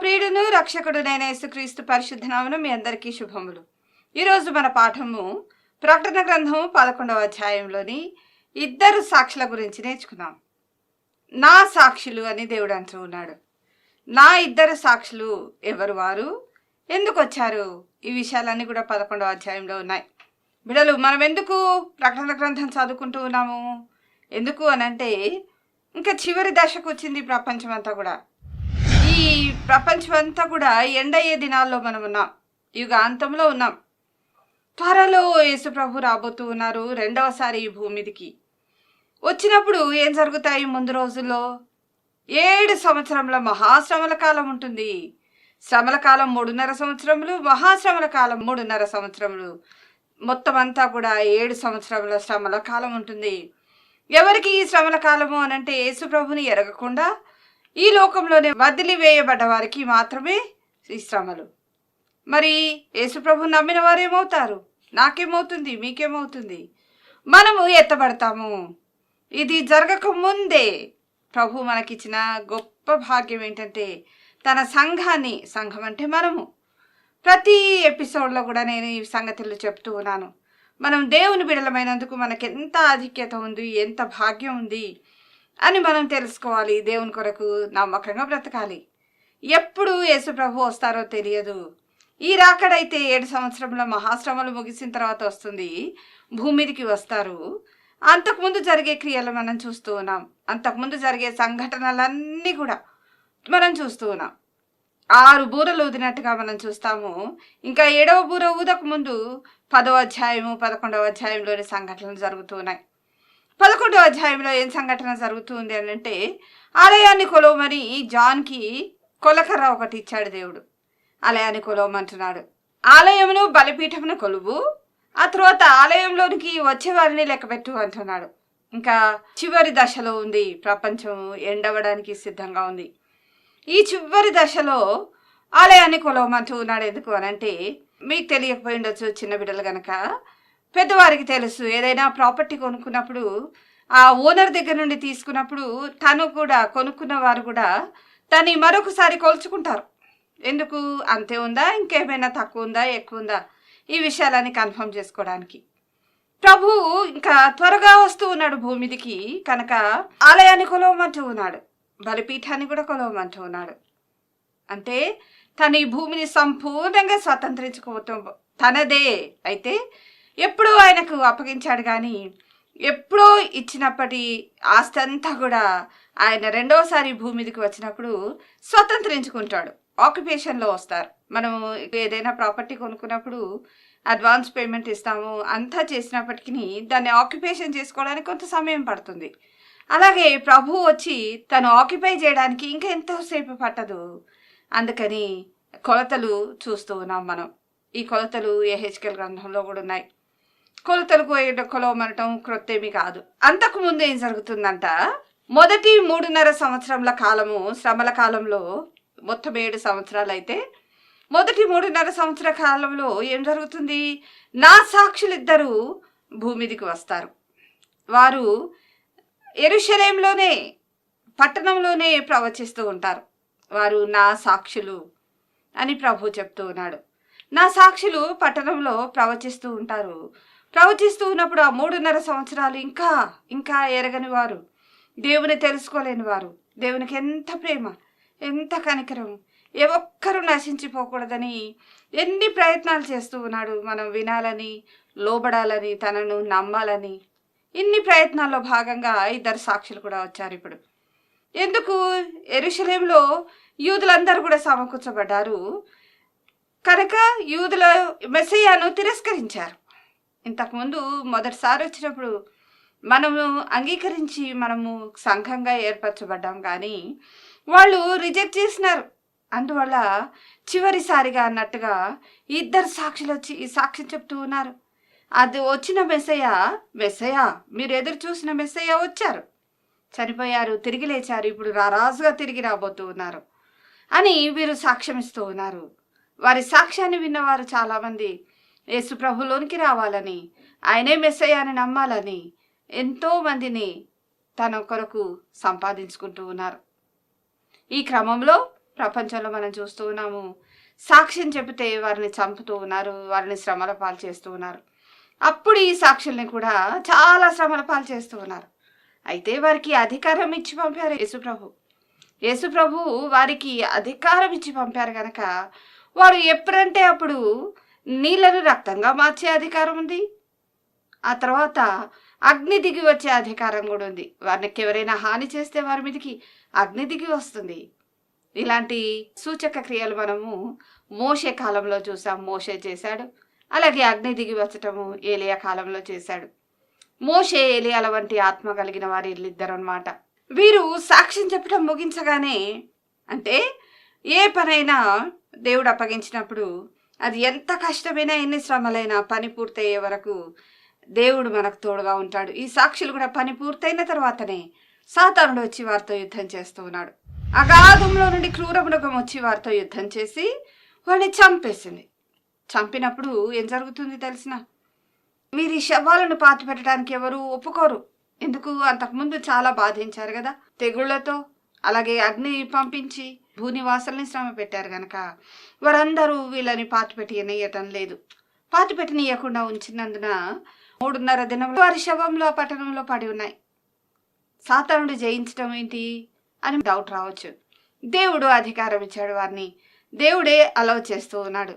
ప్రియుడును రక్షకుడునైన యేసుక్రీస్తు పరిశుద్ధ నామమున మీ అందరికీ శుభములు. ఈరోజు మన పాఠము ప్రకటన గ్రంథము పదకొండవ అధ్యాయంలోని ఇద్దరు సాక్షుల గురించి నేర్చుకున్నాం నా సాక్షులు అని దేవుడు అంటూ ఉన్నాడు. నా ఇద్దరు సాక్షులు ఎవరు వారు? ఎందుకు వచ్చారు? ఈ విషయాలన్నీ కూడా పదకొండవ అధ్యాయంలో ఉన్నాయి. బిడలు మనం ఎందుకు ప్రకటన గ్రంథం చదువుకుంటూ ఉన్నాము? ఎందుకు అనంటే ఇంకా చివరి దశకు వచ్చింది ప్రపంచం అంతా కూడా. ఈ ప్రపంచం అంతా కూడా ఎండయ్యే దినాల్లో మనం ఉన్నాం. యుగాంతంలో ఉన్నాం. త్వరలో యేసుప్రభు రాబోతూ ఉన్నారు రెండవసారి ఈ భూమిదికి. వచ్చినప్పుడు ఏం జరుగుతాయి ముందు రోజుల్లో? ఏడు సంవత్సరంలో మహాశ్రమల కాలం ఉంటుంది. శ్రమల కాలం మూడున్నర సంవత్సరములు మహాశ్రమల కాలం మూడున్నర సంవత్సరములు. మొత్తం అంతా కూడా ఏడు సంవత్సరముల శ్రమల కాలం ఉంటుంది. ఎవరికి ఈ శ్రమల కాలము అనంటే యేసుప్రభుని ఎరగకుండా ఈ లోకంలోనే వదిలివేయబడ్డ వారికి మాత్రమే ఈ శ్రమలు మరి యేసుప్రభు నమ్మిన వారు ఏమవుతారు? నాకేమవుతుంది? మీకేమవుతుంది? మనము ఎత్తబడతాము. ఇది జరగక ముందే ప్రభు మనకిచ్చిన గొప్ప భాగ్యం ఏంటంటే తన సంఘాన్ని సంఘం అంటే మనము. ప్రతి ఎపిసోడ్లో కూడా నేను ఈ సంగతులు చెప్తూ ఉన్నాను. మనం దేవుని బిడలమైనందుకు మనకెంత ఆధిక్యత ఉంది ఎంత భాగ్యం ఉంది అని మనం తెలుసుకోవాలి. దేవుని కొరకు నమ్మకంగా బ్రతకాలి. ఎప్పుడు యేసు ప్రభు వస్తారో తెలియదు. ఈ రాకడైతే ఏడు సంవత్సరంలో మహాశ్రమలు ముగిసిన తర్వాత వస్తుంది. భూమిదికి వస్తారు. అంతకుముందు జరిగే క్రియలు మనం చూస్తూ ఉన్నాం. అంతకుముందు జరిగే సంఘటనలన్నీ కూడా మనం చూస్తూ ఉన్నాం. ఆరు బూరలు ఊదినట్టుగా మనం చూస్తాము. ఇంకా ఏడవ బూర ఊదక ముందు పదవ అధ్యాయము పదకొండవ అధ్యాయంలోని సంఘటనలు జరుగుతున్నాయి పదకొండో అధ్యాయంలో ఏం సంఘటన జరుగుతుంది అని అంటే ఆలయాన్ని కొలవమని జాన్కి కొలకర్ర ఒకటి ఇచ్చాడు దేవుడు. ఆలయాన్ని కొలవమంటున్నాడు. ఆలయమును బలిపీఠమును కొలువు ఆ తర్వాత ఆలయంలోనికి వచ్చే వారిని లెక్కపెట్టు అంటున్నాడు. ఇంకా చివరి దశలో ఉంది ప్రపంచం ఎండవడానికి సిద్ధంగా ఉంది. ఈ చివరి దశలో ఆలయాన్ని కొలవమంటూ ఉన్నాడు ఎందుకు అనంటే మీకు తెలియకపోయి ఉండొచ్చు చిన్న బిడ్డలు గనక. పెద్దవారికి తెలుసు. ఏదైనా ప్రాపర్టీ కొనుక్కున్నప్పుడు ఆ ఓనర్ దగ్గర నుండి తీసుకున్నప్పుడు తను కూడా కొనుక్కున్న వారు కూడా దాన్ని మరొకసారి కొలుచుకుంటారు. ఎందుకు? అంతే ఉందా? ఇంకేమైనా తక్కువ ఉందా? ఎక్కువ ఉందా? ఈ విషయాలని కన్ఫర్మ్ చేసుకోవడానికి. ప్రభు ఇంకా త్వరగా వస్తూ ఉన్నాడు భూమిదికి కనుక ఆలయాన్ని కొలవమంటూ ఉన్నాడు. బలిపీఠాన్ని కూడా కొలవమంటూ ఉన్నాడు. అంటే తను ఈ భూమిని సంపూర్ణంగా స్వతంత్రించుకోవటం తనదే. అయితే ఎప్పుడూ ఆయనకు అప్పగించాడు కానీ ఎప్పుడో ఇచ్చినప్పటి ఆస్తి అంతా కూడా ఆయన రెండవసారి భూమి మీదకి వచ్చినప్పుడు స్వతంత్రించుకుంటాడు. ఆక్యుపేషన్లో వస్తారు. మనము ఏదైనా ప్రాపర్టీ కొనుక్కున్నప్పుడు అడ్వాన్స్ పేమెంట్ ఇస్తాము. అంతా చేసినప్పటికీ దాన్ని ఆక్యుపేషన్ చేసుకోవడానికి కొంత సమయం పడుతుంది. అలాగే ప్రభు వచ్చి తను ఆక్యుపై చేయడానికి ఇంకా ఎంతోసేపు పట్టదు. అందుకని కొలతలు చూస్తూ ఉన్నాం మనం. ఈ కొలతలు ఏహెచ్కెల్ గ్రంథంలో కూడా ఉన్నాయి. కొలతలు కోయట కొలవమనటం క్రొత్తేమి కాదు. అంతకు ముందు ఏం జరుగుతుందంట? మొదటి మూడున్నర సంవత్సరంల కాలము శ్రమల కాలంలో మొత్తం ఏడు సంవత్సరాలు అయితే మొదటి మూడున్నర సంవత్సర కాలంలో ఏం జరుగుతుంది? నా సాక్షులిద్దరూ భూమిదికి వస్తారు. వారు ఎరుషలేంలోనే పట్టణంలోనే ప్రవచిస్తూ ఉంటారు. వారు నా సాక్షులు అని ప్రభు చెప్తూ ఉన్నాడు. నా సాక్షులు పట్టణంలో ప్రవచిస్తూ ఉంటారు. ప్రవచిస్తూ ఉన్నప్పుడు ఆ మూడున్నర సంవత్సరాలు ఇంకా ఇంకా ఎరగని వారు. దేవుని తెలుసుకోలేని వారు. దేవునికి ఎంత ప్రేమ ఎంత కనికరం. ఏ ఒక్కరూ నశించిపోకూడదని ఎన్ని ప్రయత్నాలు చేస్తూ ఉన్నాడు మనం వినాలని లోబడాలని తనను నమ్మాలని. ఇన్ని ప్రయత్నాల్లో భాగంగా ఇద్దరు సాక్షులు కూడా వచ్చారు ఇప్పుడు. ఎందుకు? ఎరుషలేంలో యూదులందరూ కూడా సమకూర్చబడ్డారు. కనుక యూదుల మెస్సయ్యాను తిరస్కరించారు. ఇంతకుముందు మొదటిసారి వచ్చినప్పుడు మనము అంగీకరించి మనము సంఘంగా ఏర్పరచబడ్డాం కానీ వాళ్ళు రిజెక్ట్ చేసినారు. అందువల్ల చివరిసారిగా అన్నట్టుగా ఇద్దరు సాక్షులు వచ్చి ఈ సాక్ష్యం చెప్తూ ఉన్నారు. అది వచ్చిన మెస్సయ్య మెస్సయ్య మీరు ఎదురు చూసిన మెస్సయ్య వచ్చారు. చనిపోయారు తిరిగి లేచారు ఇప్పుడు రారాజుగా తిరిగి రాబోతూ ఉన్నారు అని వీరు సాక్ష్యం ఇస్తూ ఉన్నారు. వారి సాక్ష్యాన్ని విన్నవారు చాలామంది యేసు ప్రభులోనికి రావాలని ఆయనే మెస్సయ్య అని నమ్మాలని ఎంతో మందిని తన కొరకు సంపాదించుకుంటూ ఉన్నారు. ఈ క్రమంలో ప్రపంచంలో మనం చూస్తూ ఉన్నాము సాక్ష్యం చెబితే వారిని చంపుతూ ఉన్నారు వారిని శ్రమల పాలు చేస్తూ ఉన్నారు. అప్పుడు ఈ సాక్షుల్ని కూడా చాలా శ్రమల పాలు చేస్తూ ఉన్నారు. అయితే వారికి అధికారం ఇచ్చి పంపారు యేసుప్రభు యేసుప్రభు వారికి అధికారం ఇచ్చి పంపారు కనుక వారు ఎప్పుడంటే అప్పుడు నీళ్ళను రక్తంగా మార్చే అధికారం ఉంది. ఆ తర్వాత అగ్ని దిగి వచ్చే అధికారం కూడా ఉంది. వారికి ఎవరైనా హాని చేస్తే వారి మీదకి అగ్ని దిగి వస్తుంది. ఇలాంటి సూచక క్రియలు మనము మోషే కాలంలో చూసాం. మోషే చేశాడు. అలాగే అగ్ని దిగి వచ్చటము ఏలియా కాలంలో చేశాడు. మోసే ఏలియాల వంటి ఆత్మ కలిగిన వారి వీళ్ళిద్దరు అనమాట వీరు సాక్ష్యం చెప్పడం ముగించగానే అంటే ఏ పనైనా దేవుడు అప్పగించినప్పుడు అది ఎంత కష్టమైనా ఎన్ని శ్రమలైనా పని పూర్తయ్యే వరకు దేవుడు మనకు తోడుగా ఉంటాడు. ఈ సాక్షులు కూడా పని పూర్తయిన తర్వాతనే సాతానుడు వచ్చి వారితో యుద్ధం చేస్తూ ఉన్నాడు. అగాధంలో నుండి క్రూర మృగం వచ్చి వారితో యుద్ధం చేసి వాడిని చంపేసింది. చంపినప్పుడు ఏం జరుగుతుంది తెలిసిన? ఈ శవాలను పాతి పెట్టడానికి ఎవరు ఒప్పుకోరు. ఎందుకు? అంతకుముందు చాలా బాధించారు కదా. తెగుళ్ళతో అలాగే అగ్ని పంపించి భూనివాసుల్ని శ్రమ పెట్టారు గనక. వారందరూ వీళ్ళని పాతి పెట్టియనీయటం లేదు. పాతి పెట్టనీయకుండా ఉంచినందున మూడున్నర దినంలో వారి శవంలో పట్టణంలో పడి ఉన్నాయి. సాతానుడు జయించడం ఏంటి అని డౌట్ రావచ్చు. దేవుడు అధికారం ఇచ్చాడు వారిని. దేవుడే అలవ చేస్తూ ఉన్నాడు.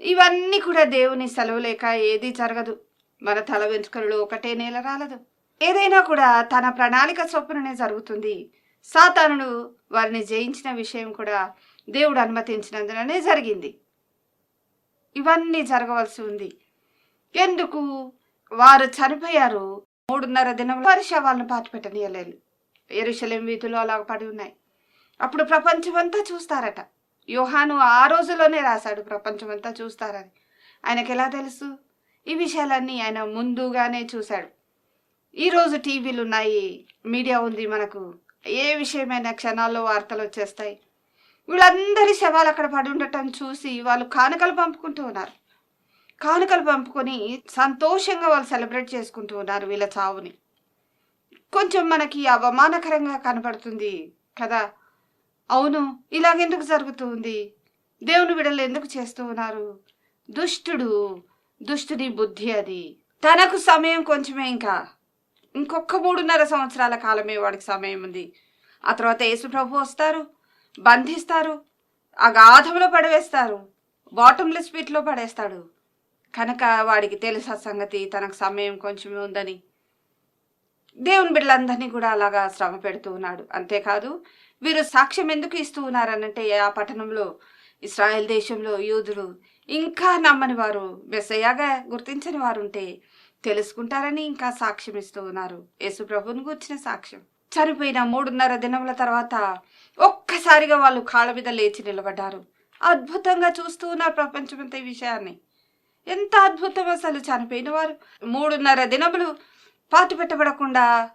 ఇవన్నీ కూడా దేవుని సెలవు లేక ఏది జరగదు. మన తల వెంట్రుకలు ఒకటే నేల రాలదు. ఏదైనా కూడా తన ప్రణాళిక చొప్పుననే జరుగుతుంది. సాతానుడు వారిని జయించిన విషయం కూడా దేవుడు అనుమతించినందుననే జరిగింది. ఇవన్నీ జరగవలసి ఉంది. ఎందుకు? వారు చనిపోయారు. మూడున్నర దినం వారి శవాలను పాతిపెట్టనీయలేదు. ఎరుశలేం వీధులు అలా పడి ఉన్నాయి. అప్పుడు ప్రపంచమంతా చూస్తారట. యోహాను ఆ రోజులోనే రాశాడు ప్రపంచమంతా చూస్తారని. ఆయనకు ఎలా తెలుసు? ఈ విషయాలన్నీ ఆయన ముందుగానే చూశాడు. ఈరోజు టీవీలు ఉన్నాయి మీడియా ఉంది మనకు. ఏ విషయమైన క్షణాల్లో వార్తలు వచ్చేస్తాయి. వీళ్ళందరి శవాలు అక్కడ పడి ఉండటం చూసి వాళ్ళు కానుకలు పంపుకుంటూ ఉన్నారు. కానుకలు పంపుకొని సంతోషంగా వాళ్ళు సెలబ్రేట్ చేసుకుంటూ ఉన్నారు వీళ్ళ చావుని. కొంచెం మనకి అవమానకరంగా కనపడుతుంది కదా. అవును ఇలాగెందుకు జరుగుతుంది? దేవుని విడలు ఎందుకు చేస్తూ ఉన్నారు? దుష్టుడు దుష్టుని బుద్ధి అది. తనకు సమయం కొంచెమే ఇంకా. ఇంకొక మూడున్నర సంవత్సరాల కాలమే వాడికి సమయం ఉంది. ఆ తర్వాత యేసు ప్రభు వస్తారు బంధిస్తారు అగాధంలో పడవేస్తారు బాటంలెస్ పీట్లో పడేస్తాడు. కనుక వాడికి తెలుసా సంగతి తనకు సమయం కొంచెమే ఉందని. దేవుని బిడ్డలందరినీ కూడా అలాగా శ్రమ పెడుతూ ఉన్నాడు. అంతేకాదు వీరు సాక్ష్యం ఎందుకు ఇస్తూ ఉన్నారనంటే ఆ పట్టణంలో ఇస్రాయెల్ దేశంలో యూదులు ఇంకా నమ్మని వారు మెస్సయ్యాగా గుర్తించని వారు ఉంటే తెలుసుకుంటారని ఇంకా సాక్ష్యం ఇస్తూ ఉన్నారు యేసుప్రభుని గుర్చిన సాక్ష్యం. చనిపోయిన మూడున్నర దినముల తర్వాత ఒక్కసారిగా వాళ్ళు కాళ్ళ మీద లేచి నిలబడ్డారు. అద్భుతంగా చూస్తూ ఉన్నారు ప్రపంచమంతా ఈ విషయాన్ని. ఎంత అద్భుతం అసలు చనిపోయిన వారు. మూడున్నర దినములు పాటు పెట్టబడకుండా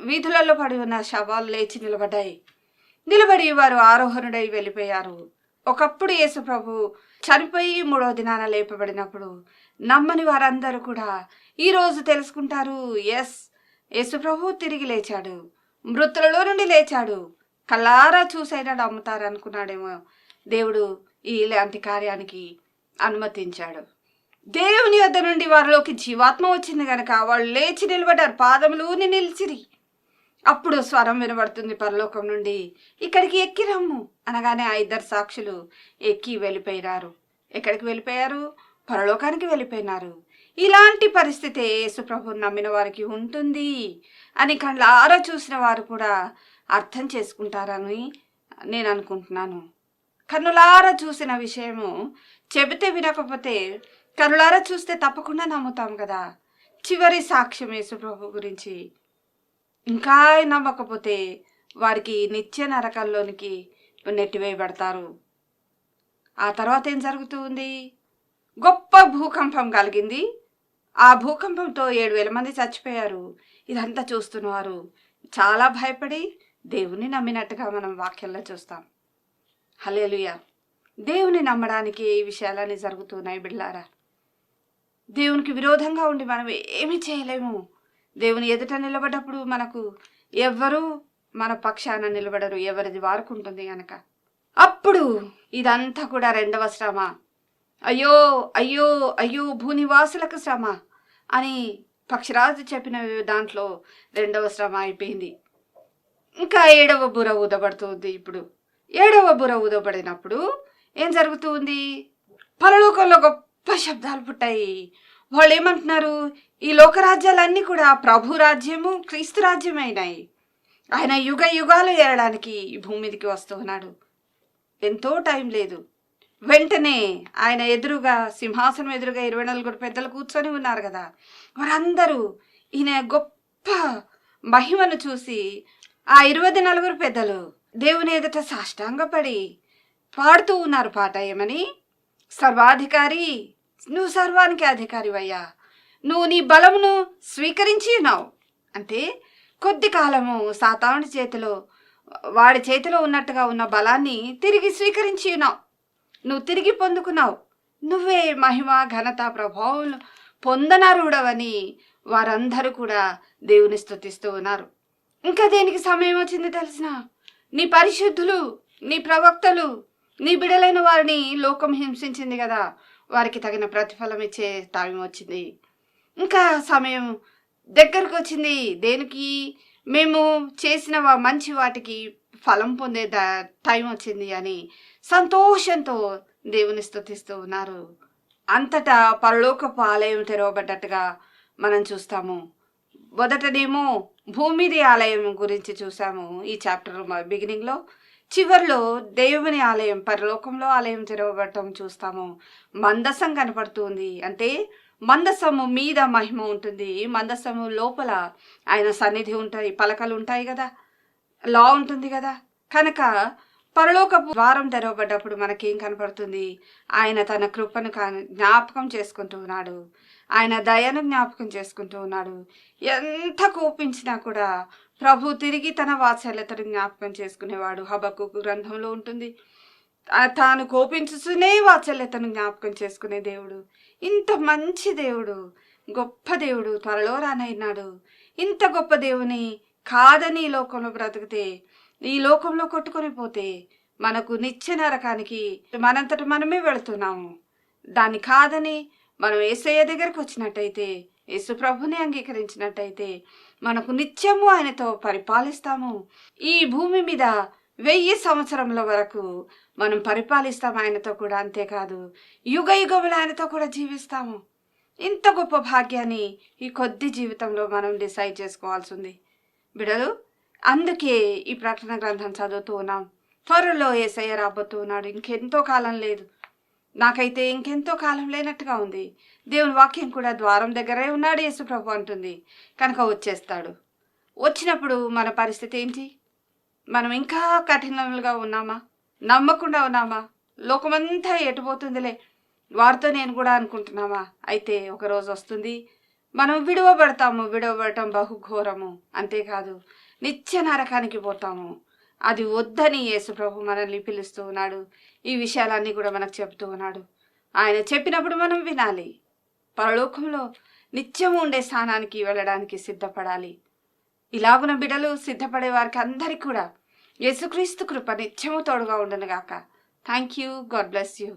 వీధులలో పడి ఉన్న శవాలు లేచి నిలబడ్డాయి. నిలబడి వారు ఆరోహణుడై వెళ్ళిపోయారు. ఒకప్పుడు యేసు ప్రభు చనిపోయి మూడవ దినాన లేపబడినప్పుడు నమ్మని వారందరూ కూడా ఈరోజు తెలుసుకుంటారు ఎస్ యేసు ప్రభు తిరిగి లేచాడు. మృతులలో నుండి లేచాడు. కల్లారా చూసైనా నమ్ముతారు అనుకున్నాడేమో దేవుడు ఇలాంటి కార్యానికి అనుమతించాడు. దేవుని వద్ద నుండి వారిలోకి జీవాత్మ వచ్చింది గనక వాళ్ళు లేచి నిలబడ్డారు. పాదములూని నిలిచిరి. అప్పుడు స్వరం వినబడుతుంది పరలోకం నుండి. ఇక్కడికి ఎక్కి రమ్ము అనగానే ఆ ఇద్దరు సాక్షులు ఎక్కి వెళ్ళిపోయినారు. ఎక్కడికి వెళ్ళిపోయారు? పరలోకానికి వెళ్ళిపోయినారు. ఇలాంటి పరిస్థితి యేసుప్రభుని నమ్మిన వారికి ఉంటుంది అని కళ్ళారా చూసిన వారు కూడా అర్థం చేసుకుంటారని నేను అనుకుంటున్నాను. కన్నులారా చూసిన విషయము చెబితే వినకపోతే కన్నులారా చూస్తే తప్పకుండా నమ్ముతాం కదా. చివరి సాక్ష్యం యేసుప్రభు గురించి ఇంకా నమ్మకపోతే వారికి నిత్య నరకంలోనికి నెట్టివేయబడతారు. ఆ తర్వాత ఏం జరుగుతూ ఉంది గొప్ప భూకంపం కలిగింది. ఆ భూకంపంతో ఏడు వేల మంది చచ్చిపోయారు. ఇదంతా చూస్తున్నవారు చాలా భయపడి దేవుని నమ్మినట్టుగా మనం వాక్యంలో చూస్తాం. హలేలుయ దేవుని నమ్మడానికి ఈ విషయాలన్నీ జరుగుతున్నాయి బిళ్ళారా దేవునికి విరోధంగా ఉండి మనం ఏమి చేయలేము. దేవుని ఎదుట నిలబడ్డప్పుడు మనకు ఎవ్వరూ మన పక్షాన నిలబడరు ఎవరిది వారుకుంటుంది గనక. అప్పుడు ఇదంతా కూడా రెండవ శ్రమ. అయ్యో అయ్యో అయ్యో భూనివాసులకు శ్రమ అని పక్షిరాజు చెప్పిన దాంట్లో రెండవ శ్రమ అయిపోయింది. ఇంకా ఏడవ బుర ఊదబడుతుంది ఇప్పుడు. ఏడవ బుర ఊదబడినప్పుడు ఏం జరుగుతుంది? పరలోకంలో గొప్ప శబ్దాలు పుట్టాయి. వాళ్ళు ఏమంటున్నారు ఈ లోకరాజ్యాలన్నీ కూడా ప్రభు రాజ్యము క్రీస్తు రాజ్యం అయినాయి ఆయన యుగ యుగాలు ఏరడానికి ఈ భూమి మీదకి వస్తూ ఉన్నాడు. ఎంతో టైం లేదు. వెంటనే ఆయన ఎదురుగా సింహాసనం ఎదురుగా ఇరవై నలుగురు పెద్దలు కూర్చొని ఉన్నారు కదా. వారందరూ ఈయన గొప్ప మహిమను చూసి ఆ ఇరవై నలుగురు పెద్దలు దేవుని ఎదుట సాష్టాంగపడి పాడుతూ ఉన్నారు పాట ఏమని? సర్వాధికారి నువ్వు సర్వానికి అధికారివయ్యా. నువ్వు నీ బలమును స్వీకరించి ఉన్నావు. అంటే కొద్ది కాలము సాతానుడి చేతిలో వాడి చేతిలో ఉన్నట్టుగా ఉన్న బలాన్ని తిరిగి స్వీకరించి ఉన్నావు. నువ్వు తిరిగి పొందుకున్నావు. నువ్వే మహిమ ఘనత ప్రభావం పొందనరుడవని వారందరూ కూడా దేవుని స్తుతిస్తూ ఉన్నారు. ఇంకా దేనికి సమయం వచ్చింది తెలిసిన? నీ పరిశుద్ధులు నీ ప్రవక్తలు నీ బిడలైన వారిని లోకం హింసించింది కదా. వారికి తగిన ప్రతిఫలం ఇచ్చే టైం వచ్చింది. ఇంకా సమయం దగ్గరకు వచ్చింది దేనికి? మేము చేసిన మంచి వాటికి ఫలం పొందే టైం వచ్చింది అని సంతోషంతో దేవుని స్థుతిస్తూ ఉన్నారు. అంతటా పరలోకపు ఆలయం తెరవబడ్డట్టుగా మనం చూస్తాము. మొదటనేమో భూమిది ఆలయం గురించి చూసాము ఈ చాప్టర్ బిగినింగ్లో. చివరిలో దేవుని ఆలయం పరలోకంలో ఆలయం తెరవబడటం చూస్తాము. మందసం కనపడుతుంది. అంటే మందసము మీద మహిమ ఉంటుంది. మందసము లోపల ఆయన సన్నిధి ఉంటాయి పలకలు ఉంటాయి కదా? లా ఉంటుంది కదా? కనుక పరలోకపు ద్వారం తెరవబడ్డప్పుడు మనకేం కనపడుతుంది? ఆయన తన కృపను జ్ఞాపకం చేసుకుంటూ ఉన్నాడు. ఆయన దయను జ్ఞాపకం చేసుకుంటూ ఉన్నాడు. ఎంత కోపించినా కూడా ప్రభు తిరిగి తన వాత్సల్యతను జ్ఞాపకం చేసుకునేవాడు. హబకు గ్రంథంలో ఉంటుంది. తాను కోపించుతూనే వాత్సల్యతను జ్ఞాపకం చేసుకునే దేవుడు. ఇంత మంచి దేవుడు. గొప్ప దేవుడు. త్వరలో రానైనాడు ఇంత గొప్ప దేవుని కాదని ఈ లోకంలో బ్రతికితే ఈ లోకంలో కొట్టుకొని పోతే మనకు నిత్య నరకానికి మనంతట మనమే వెళుతున్నాము. దాన్ని కాదని మనం ఏసయ్య దగ్గరకు వచ్చినట్టయితే యేసు ప్రభుని అంగీకరించినట్టయితే మనకు నిత్యము ఆయనతో పరిపాలిస్తాము. ఈ భూమి మీద వెయ్యి సంవత్సరముల వరకు మనం పరిపాలిస్తాం ఆయనతో కూడా అంతేకాదు యుగ యుగములు ఆయనతో కూడా జీవిస్తాము. ఇంత గొప్ప భాగ్యాన్ని ఈ కొద్ది జీవితంలో మనం డిసైడ్ చేసుకోవాల్సి ఉంది. బిడలు అందుకే ఈ ప్రకటన గ్రంథం చదువుతూ ఉన్నాం. త్వరలో ఏసయ్య రాబోతున్నాడు ఇంకెంతో కాలం లేదు. నాకైతే ఇంకెంతో కాలం లేనట్టుగా ఉంది. దేవుని వాక్యం కూడా ద్వారం దగ్గరే ఉన్నాడు యేసుప్రభు అంటుంది. కనుక వచ్చేస్తాడు. వచ్చినప్పుడు మన పరిస్థితి ఏంటి? మనం ఇంకా కఠినంగా ఉన్నామా? నమ్మకుండా ఉన్నామా? లోకమంతా ఎటుపోతుందిలే? వారితో నేను కూడా అనుకుంటున్నామా? అయితే ఒకరోజు వస్తుంది. మనం విడువబడతాము విడవబడటం బహుఘోరము. అంతేకాదు నిత్య నరకానికి పోతాము. అది వద్దని యేసుప్రభు మనల్ని పిలుస్తూ ఉన్నాడు. ఈ విషయాలన్నీ కూడా మనకు చెబుతూ ఉన్నాడు. ఆయన చెప్పినప్పుడు మనం వినాలి. పరలోకంలో నిత్యం ఉండే స్థానానికి వెళ్ళడానికి సిద్ధపడాలి. ఇలాగున బిడలు సిద్ధపడే వారికి అందరికీ కూడా యేసుక్రీస్తు కృప నిత్యము తోడుగా ఉండను గాక thank you God bless you